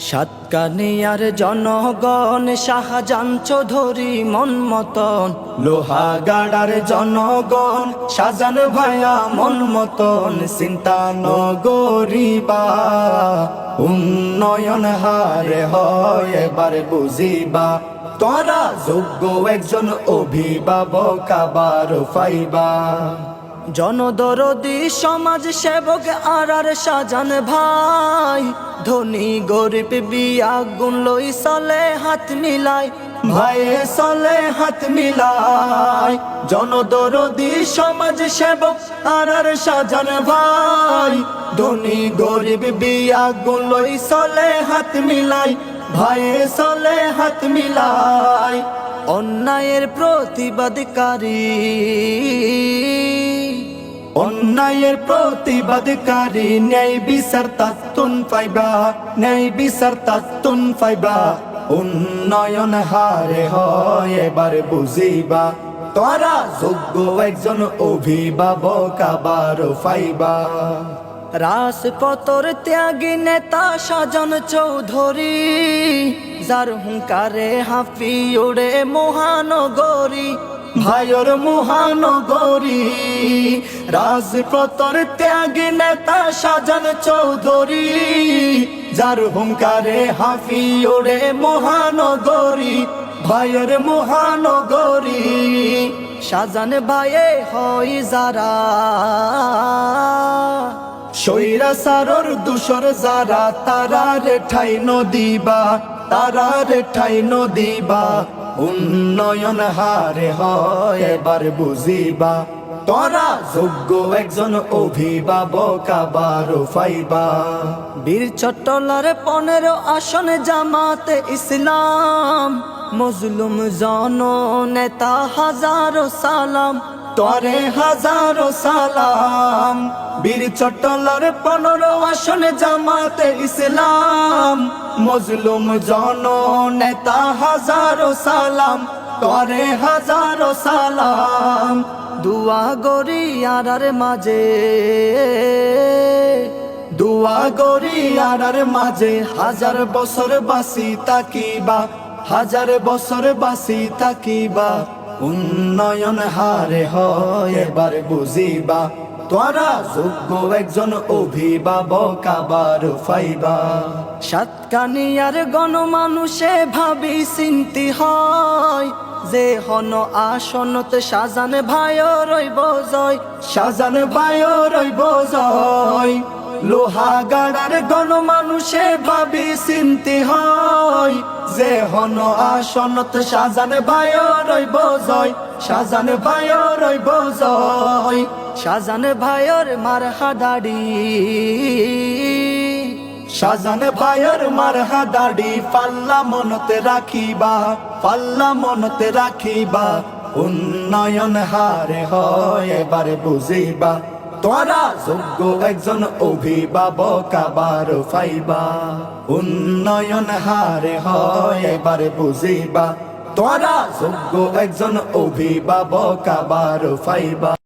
সাতকানিয়ার জনগণ শাহজান চৌধুরী মন মতন। লোহাগাড়ার জনগণ শাহজান ভাইয়া মন মতন। চিন্তা নগরিবা উন্নয়ন হারে হয় এবার বুঝিবা। তোরা যোগ্য একজন অভিভাবক, আবার ফাইবা। জনদরদি সমাজ সেবক আর আর সাজান ভাই। ধনী গরিব বিয়া গুণ লই চলে হাত মিলাই। ভাইয়ে চলে হাত মিলাই। জনদরদি সমাজ সেবক আর আর সাজান ভাই। ধনী গরিব বিয়া গুণ লই চলে হাত মিলাই। ভাইয়ে চলে হাত মিলাই। অন্যায়ের প্রতিবাদকারী। অন্যায়ের প্রতিবাদকারী, ন্যায় বিচার তাত্তুন পাইবা, ন্যায় বিচার তাত্তুন পাইবা। উন্নয়ন হারে হয়, এবার বুঝিবা। তোরা যোগ্য একজন অভিভাবক আবার পাইবা। রাজপথর ত্যাগী নেতা সাজন চৌধুরী, যার হুঙ্কারে হাফি ওড়ে মহানগরী। ভাইয়ের মহানগরী, রাজপথর ত্যাগী নেতা সাজন চৌধুরী, যার হুঙ্কারে হাফি ওড়ে মহানগরী। ভাইয়ের মহানগরী, সাজান ভাইয়ে হয় যারা। সৈরা সারর দুসর যারা, তারা রে ঠাই নদীবা তারা রে ঠাই নদীবা উন্নয়ন হারে হয় এবার বুঝিবা। তোরা যোগ্য একজন অভিভাবক, আবার ফাইবা বীর চট্টলার পনেরো আসন জামাতে ইসলাম। মজলুম জন নেতা হাজারো সালাম। তরে হাজারো সালাম। বীর চট্টলার পনেরো আসন জামাতে ইসলাম। মজলুম জন নেতা হাজারো সালাম তরে হাজারো সালাম। দুয়া গরি আর মাঝে, দুয়া গরি আর মাঝে। হাজার বছর বাসি তাকিবা হাজার বছর বাসি থাকিবা। উন্নয়ন হারে হয়, এবার বুঝিবা। তোরা যোগ্য একজন অভিভাবক, আবার ফাইবা। সাতকানিয়ার গণমানুষে ভাবি চিন্তি হয়, যে হন আসনতে সাজান ভাই রইব জয়। সাজান ভাই রইব জয়। লোহা গাড়ার গণমানুষে ভাবি চিন্তি হয়। যে হন আসনত সাজান ভাই রইব জয়, সাজান ভাই রইব জয়, সাজান ভাইয়ের মার হাদাড়ি। সাজান ভাইয়ের মার হাদাড়ি পাল্লা মনতে রাখিবা, পাল্লা মনতে রাখিবা, উন্নয়ন হারে হয় এবারে বুঝিবা। তোরা যোগ্য একজন অভিভাবক, আবার ফাইবা। উন্নয়ন হারে হয়, এবার বুঝিবা। তোরা যোগ্য একজন অভিভাবক, আবার ফাইবা।